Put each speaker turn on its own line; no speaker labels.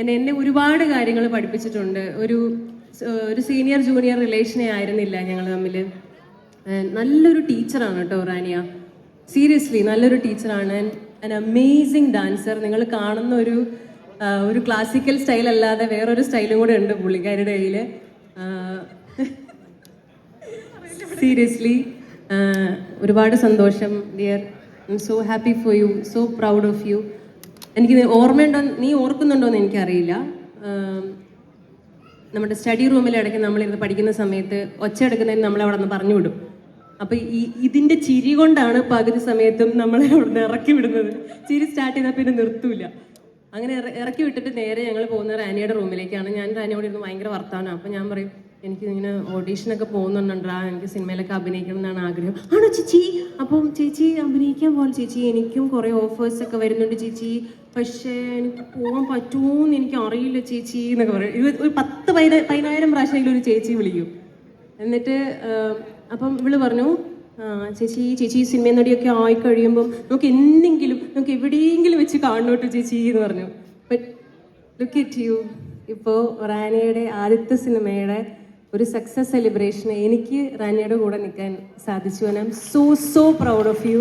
എന്നെ എന്നെ ഒരുപാട് കാര്യങ്ങൾ പഠിപ്പിച്ചിട്ടുണ്ട്. ഒരു ഒരു സീനിയർ ജൂനിയർ റിലേഷനെ ആയിരുന്നില്ല ഞങ്ങൾ തമ്മിൽ. നല്ലൊരു ടീച്ചറാണ് കേട്ടോ റാനിയ. സീരിയസ്ലി നല്ലൊരു ടീച്ചറാണ്. ആൻ അമേസിങ് ഡാൻസർ നിങ്ങൾ കാണുന്ന ഒരു ഒരു ക്ലാസിക്കൽ സ്റ്റൈൽ അല്ലാതെ വേറൊരു സ്റ്റൈലും കൂടെ ഉണ്ട് പുള്ളിക്കാരുടെ കയ്യിൽ. സീരിയസ്ലി ഒരുപാട് സന്തോഷം dear I'm so happy for you so proud of you എനിക്ക് ഓർമ്മയുണ്ടോ നീ ഓർക്കുന്നുണ്ടോ എന്ന് എനിക്കറിയില്ല നമ്മുടെ സ്റ്റഡി റൂമിൽ ഇടയ്ക്ക് നമ്മളിരുന്ന് പഠിക്കുന്ന സമയത്ത് ഒച്ച എടുക്കുന്നതിന് നമ്മൾ അവിടെ നിന്ന് പറഞ്ഞു വിടും. അപ്പൊ ഈ ഇതിന്റെ ചിരി കൊണ്ടാണ് പകുതി സമയത്തും നമ്മളെ അവിടെ നിന്ന് ഇറക്കി വിടുന്നത്. ചിരി സ്റ്റാർട്ട് ചെയ്താൽ പിന്നെ നിർത്തൂല. അങ്ങനെ ഇറ- ഇറക്കി വിട്ടിട്ട് നേരെ ഞങ്ങൾ പോകുന്ന റാനിയുടെ റൂമിലേക്കാണ് ഞാൻ റാനിയോട് ഇരുന്ന് ഭയങ്കര വർത്താനം. അപ്പൊ ഞാൻ പറയും എനിക്ക് ഇങ്ങനെ ഓഡീഷനൊക്കെ പോകുന്നുണ്ടാ എനിക്ക് സിനിമയിലൊക്കെ അഭിനയിക്കണം എന്നാണ് ആഗ്രഹം. ആണോ ചേച്ചി? അപ്പം ചേച്ചി അഭിനയിക്കാൻ പോലെ ചേച്ചി എനിക്കും കുറേ ഓഫേഴ്സ് ഒക്കെ വരുന്നുണ്ട് ചേച്ചി. പക്ഷേ എനിക്ക് പോകാൻ പറ്റുമോന്ന് എനിക്ക് അറിയില്ല ചേച്ചി എന്നൊക്കെ പറയും. ഇത് ഒരു പത്ത് പതിന പതിനായിരം പ്രാവശ്യമെങ്കിലും ഒരു ചേച്ചി വിളിക്കും. എന്നിട്ട് അപ്പം ഇവൾ പറഞ്ഞു "ആ, ചേച്ചി ചേച്ചി സിനിമ നടിയൊക്കെ ആയി കഴിയുമ്പോൾ നമുക്ക് എന്തെങ്കിലും നമുക്ക് എവിടെയെങ്കിലും വെച്ച് കാണണോട്ടോ ചേച്ചി എന്ന് പറഞ്ഞു. ബട്ട് ലുക്ക് ഇറ്റ് യു ഇപ്പോൾ റാനയുടെ ആദ്യത്തെ സിനിമയുടെ ഒരു സക്സസ് സെലിബ്രേഷന് എനിക്ക് റാനിയുടെ കൂടെ നിൽക്കാൻ സാധിച്ചു. I'm so so proud of you